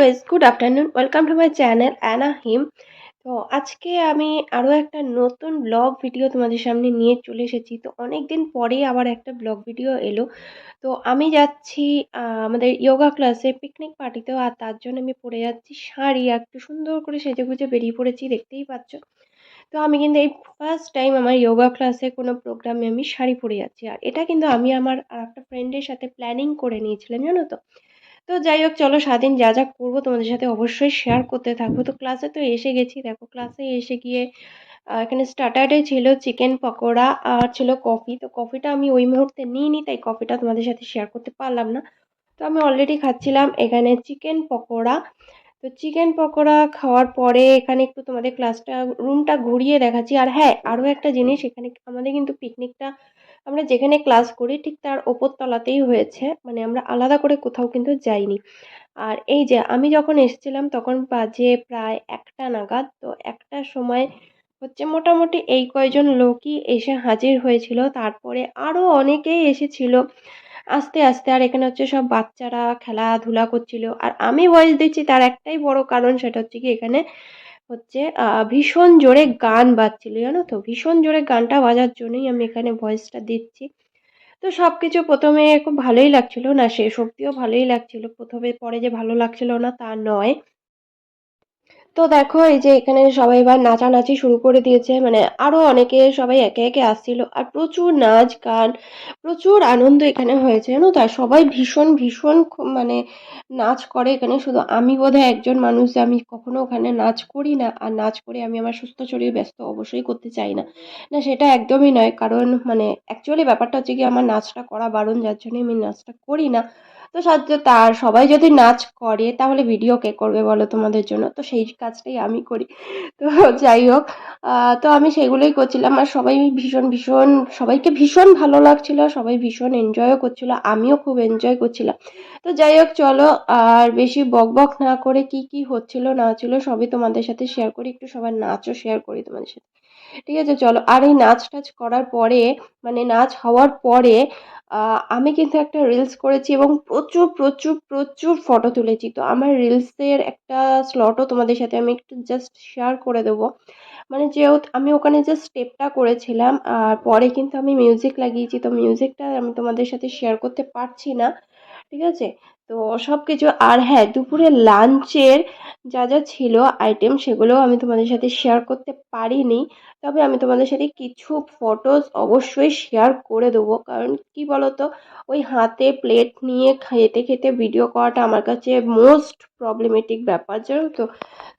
Guys good afternoon welcome to my channel Anna হিম তো আজকে আমি আরও একটা নতুন ব্লগ ভিডিও তোমাদের সামনে নিয়ে চলে এসেছি। তো অনেক দিন পরেই আবার একটা ব্লগ ভিডিও এলো। তো আমি যাচ্ছি আমাদের যোগা ক্লাসে পিকনিক পার্টিতেও আর তার জন্য আমি পরে যাচ্ছি শাড়ি। একটু সুন্দর করে সেজে গুজে বেরিয়ে পড়েছি, দেখতেই পাচ্ছ। তো আমি কিন্তু এই ফার্স্ট টাইম আমার যোগা ক্লাসে কোনো প্রোগ্রামে আমি শাড়ি পরে যাচ্ছি। আর এটা কিন্তু আমি আমার আর একটা ফ্রেন্ডের সাথে প্ল্যানিং করে নিয়েছিলাম, জানো তো? তো যাই হোক, চলো স্বাধীন যা যা করব তোমাদের সাথে অবশ্যই শেয়ার করতে থাকব। তো ক্লাসে তো এসে গেছি। দেখো ক্লাসে এসে গিয়ে এখানে স্টার্টারে ছিল চিকেন পকোড়া আর ছিল কফি তো কফিটা আমি ওই মুহূর্তে নিইনি, তাই কফিটা তোমাদের সাথে শেয়ার করতে পারলাম না। তো আমি অলরেডি খাচ্ছিলাম এখানে চিকেন পকোড়া। তো চিকেন পকোড়া খাওয়ার পরে এখানে একটু তোমাদের ক্লাসটা রুমটা ঘুরিয়ে দেখাচ্ছি। আর হ্যাঁ আরও একটা জিনিস, এখানে আমাদের কিন্তু পিকনিকটা আমরা যেখানে ক্লাস করি ঠিক তার ওপর তলাতেই হয়েছে মানে আমরা আলাদা করে কোথাও কিন্তু যাইনি। আর এই যে আমি যখন এসেছিলাম তখন বাজে প্রায় একটা নাগাদ, তো একটার সময় হচ্ছে মোটামুটি এই কয়জন লোকই এসে হাজির হয়েছিল, তারপরে আরও অনেকেই এসেছিল। আস্তে আস্তে আর এখানে হচ্ছে সব বাচ্চারা খেলাধুলা করছিল। আর আমি ভয়েস দিচ্ছি তার একটাই বড় কারণ সেটা হচ্ছে কি এখানে হচ্ছে ভীষণ জোরে গান বাজছিল, জানো তো? ভীষণ জোরে গানটা বাজার জন্যই আমি এখানে ভয়েসটা দিচ্ছি। তো সব কিছু প্রথমে খুব ভালোই লাগছিল। না শেষ সত্যিও ভালোই লাগছিল। প্রথমে, পরে যে ভালো লাগছিল না, তা নয়। তো দেখো, এই যে এখানে সবাই এবার নাচানাচি শুরু করে দিয়েছে। মানে আরও অনেকে সবাই একে একে আসছিল। আর প্রচুর নাচ, গান, প্রচুর আনন্দ এখানে হয়েছে, জানো? তো সবাই ভীষণ ভীষণ মানে নাচ করে এখানে। শুধু আমি বোধহয় একজন মানুষ যে আমি কখনো ওখানে নাচ করি না। আর নাচ করে আমি আমার সুস্থ শরীর ব্যস্ত অবশ্যই করতে চাই না। না, সেটা একদমই নয়। কারণ মানে অ্যাকচুয়ালি ব্যাপারটা হচ্ছে কি, আমার নাচটা করা বারণ, যার জন্য আমি নাচটা করি না। তো তার সবাই যদি নাচ করে, তাহলে ভিডিও কে করবে বলো তোমাদের জন্য? তো সেই কাজটাই আমি করি। তো যাই হোক তো আমি সেগুলোই করছিলাম। আর সবাই ভীষণ ভীষণ, সবাইকে ভীষণ ভালো লাগছিল, সবাই ভীষণ এনজয়ও করছিল, আমিও খুব এনজয় করছিলাম। তো যাই হোক, চলো। আর বেশি বক বক না করে কি কি হচ্ছিল, না হচ্ছিল, সবই তোমাদের সাথে শেয়ার করি। একটু সবার নাচও শেয়ার করি তোমাদের সাথে। ঠিক আছে, চলো। আর এই নাচ টাচ করার পরে মানে নাচ হওয়ার পরে আমি কিন্তু একটা রিলস করেছি এবং প্রচুর প্রচুর প্রচুর ফটো তুলেছি। তো আমার রিলসের একটা স্লটও তোমাদের সাথে আমি একটু জাস্ট শেয়ার করে দেবো। মানে যেহেতু আমি ওখানে যে স্টেপটা করেছিলাম, আর পরে কিন্তু আমি মিউজিক লাগিয়েছি। তো মিউজিকটা আমি তোমাদের সাথে শেয়ার করতে পারছি না। ঠিক আছে? তো সব কিছু আর হ্যাঁ দুপুরে লাঞ্চের যা যা ছিল আইটেম সেগুলো আমি তোমাদের সাথে শেয়ার করতে পারিনি। তবে আমি তোমাদের সাথে কিছু ফটোস অবশ্যই শেয়ার করে দেবো। কারণ কি বলতো, ওই হাতে প্লেট নিয়ে খেতে খেতে ভিডিও করাটা আমার কাছে মোস্ট প্রবলেমেটিক ব্যাপার, জানো তো?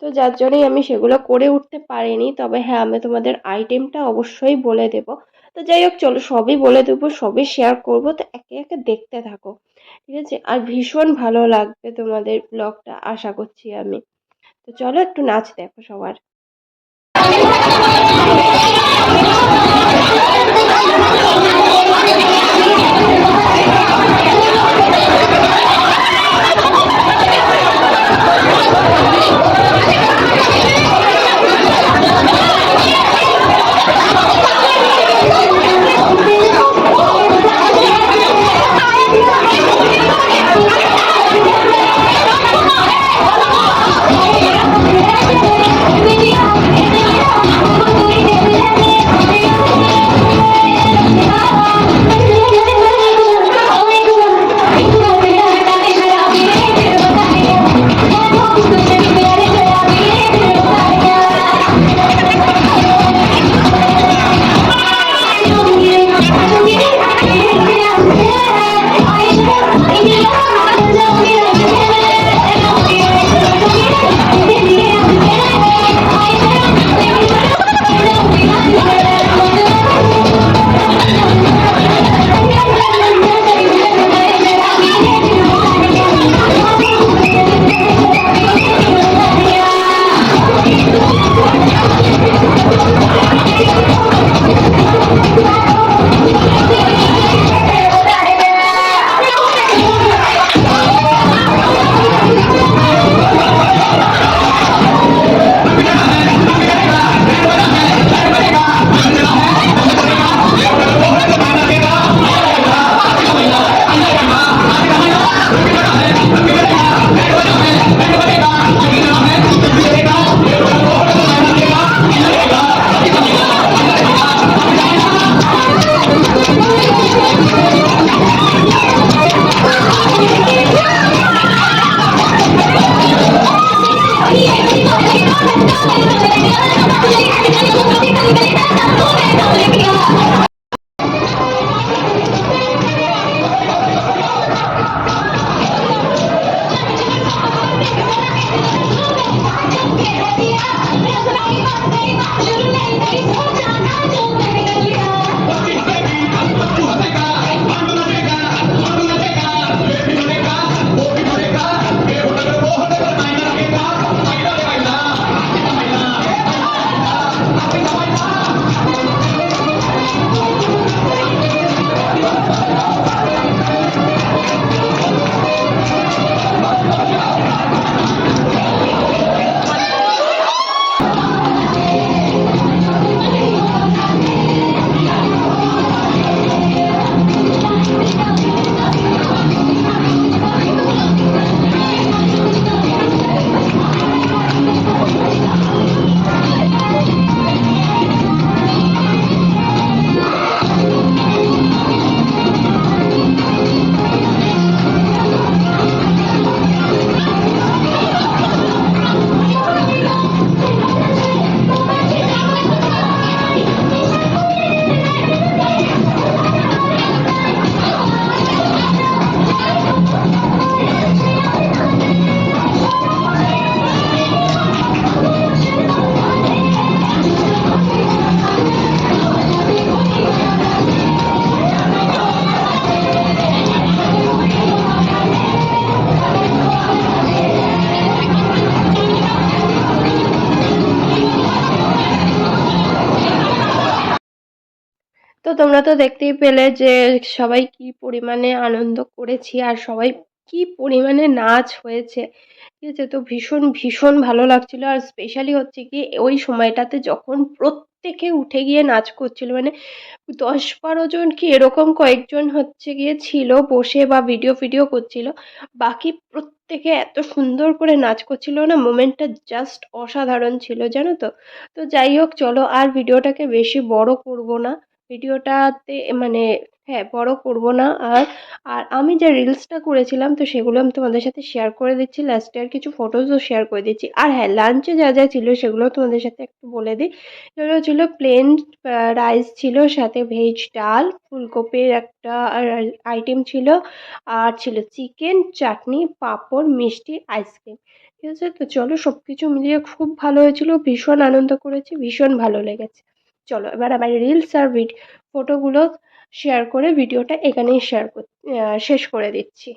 তো যার জন্যই আমি সেগুলো করে উঠতে পারিনি। তবে হ্যাঁ আমি তোমাদের আইটেমটা অবশ্যই বলে দেবো। তো যাই হোক, চলো সবই বলে দেবো, সবই শেয়ার করব, তো একে একে দেখতে থাকো, ঠিক আছে? আর ভীষণ ভালো লাগবে তোমাদের ব্লগটা আশা করছি আমি। তো চলো একটু নাচ দেখো সবার। Thank you. তো তোমরা তো দেখতেই পেলে যে সবাই কি পরিমাণে আনন্দ করেছি আর সবাই কি পরিমাণে নাচ হয়েছে। ঠিক আছে? তো ভীষণ ভীষণ ভালো লাগছিল। আর স্পেশালি হচ্ছে কি ওই সময়টাতে যখন প্রত্যেকে উঠে গিয়ে নাচ করছিল মানে দশ বারো জন কি এরকম কয়েকজন হচ্ছে গিয়ে ছিল, বসে বা ভিডিও ফিডিও করছিল, বাকি প্রত্যেকে এত সুন্দর করে নাচ করছিল না মোমেন্টটা জাস্ট অসাধারণ ছিল, জানো তো? তো যাই হোক, চলো আর ভিডিওটাকে বেশি বড় করব না। ভিডিওটাতে মানে হ্যাঁ বড় করব না। আর আর আমি যে রিলসটা করেছিলাম, তো সেগুলো আমি তোমাদের সাথে শেয়ার করে দিচ্ছি। লাস্টে আর কিছু ফটোজও শেয়ার করে দিচ্ছি। আর হ্যাঁ লাঞ্চে যা যা ছিল, সেগুলো তোমাদের সাথে একটু বলে দিই। সেগুলো ছিল প্লেন রাইস ছিল, সাথে ভেজ ডাল, ফুলকপির একটা আইটেম ছিল। আর ছিল চিকেন চাটনি, পাঁপড়, মিষ্টি আইসক্রিম ঠিক আছে? তো চলো সব কিছু মিলিয়ে খুব ভালো হয়েছিল। ভীষণ আনন্দ করেছি, ভীষণ ভালো লেগেছে। চলো এবার আমার রিলস আর ফটোগুলো শেয়ার করে ভিডিওটা এখানেই শেয়ার শেষ করে দিচ্ছি।